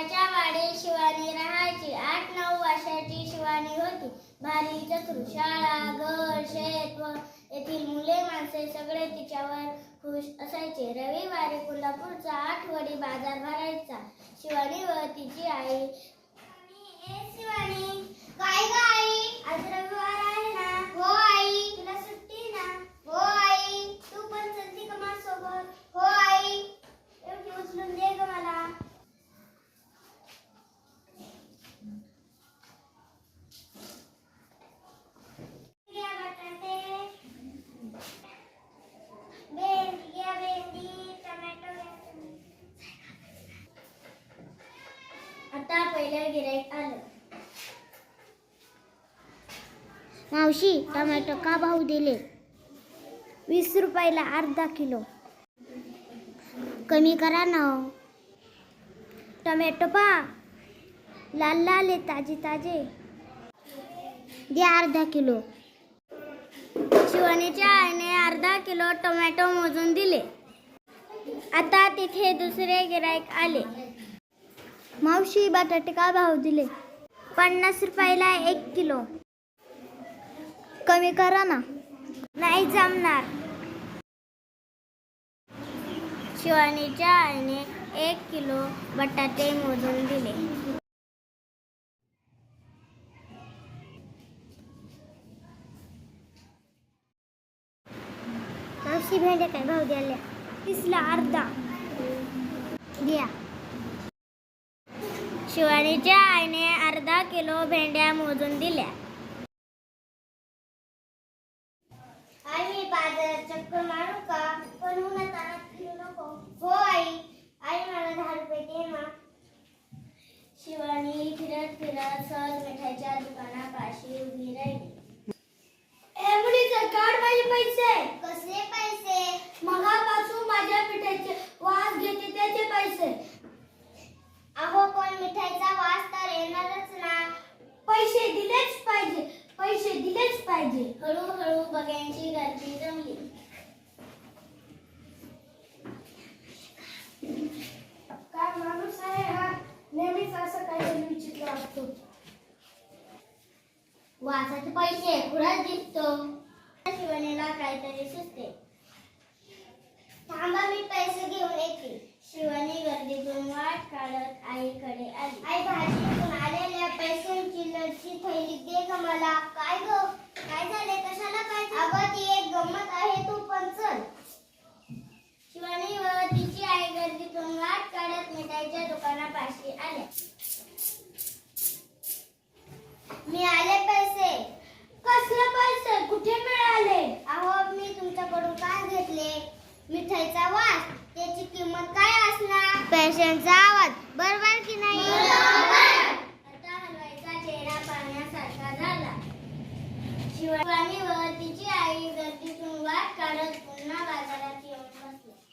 शेजारच्या वाडे शिवानी राहायची. आठ नऊ वर्षाची शिवानी होती. भारी चतुर शाळा घर शेत व येथील मुले माणसे सगळे तिच्यावर खुश असायचे. रविवारी कोल्हापूरचा आठवडी बाजार भरायचा. शिवानी व तिची आई शिवानी काय ग आई आज रविवार आहे ना हो आई तुला सुट्टी ना हो आई तू पण चलती का माझ्यासोबत हो आई एवढी उचलून दे ग मला घ्या बटाटे भेंडी घ्या भेंडी टोमॅटो घ्या तुम्ही. आता पहिलं गिराईक आलं. मावशी टोमॅटो का भाव दिले? वीस रुपयाला अर्धा किलो. कमी करा ना हो. टोमॅटो पा. लाल लाल आहे ताजे ताजे. द्या अर्धा किलो. शिवानीच्या आईने अर्धा किलो टोमॅटो मोजून दिले. आता तिथे दुसरे गिराईक आले. मावशी बटाटे का भाव दिले? पन्नास रुपयाला एक किलो. कमी करा ना. नाही जमणार. शिवानीच्या आईने एक किलो बटाटे मोजून दिले. मावशी भेंड्या काय भाव द्याल्या दिसला अर्धा. द्या. शिवानीच्या आईने अर्धा किलो भेंड्या मोजून दिल्या. आई मी बाजारात चक्कर मारू का? पण उन्हात आणत फिरू नको. हो आई. आई मला दहा रुपये दे ना. शिवानी फिरत फिरत सहज मिठाईच्या दुकानापाशी उभी राहिली एवढीच काढ माझे पैसे कसले पैसे मगापासून माझ्या पिठाचे वास घेते त्याचे पैसे अहो पण मिठाईचा वास तर येणारच ना पैसे दिलेच पाहिजे पैसे दिलेच पाहिजे हळूहळू बघ्यांची गर्दी जमली. काय माणूस आहे हा? नेहमीच असं काही विचित्र असतो. वासाचे पैसे पुढाच दिसतो? शिवनेला काहीतरी सुचते. थांबा मी पैसे घेऊन येते. शिवानी गर्दीतून वाट काढत आईकडे आली. आई भाजीतून आलेल्या पैशांची लटची थैली दे ग मला. काय ग? काय झाले कशाला काय अगं ती एक गंमत आहे तू पण चल. शिवानी व तिची आई गर्दीतून वाट काढत मिठाईच्या दुकानापाशी आल्या. मी आले पैसे. कसले पैसे? कुठे मिळाले? अहो मी तुमच्याकडून काय घेतले? मिठाईचा वास. त्याची किंमत काय असणार? पैशांचा आवाज. बरोबर तिची आई गर्दीतून वाट काढत पुन्हा बाजारात येऊन बसली.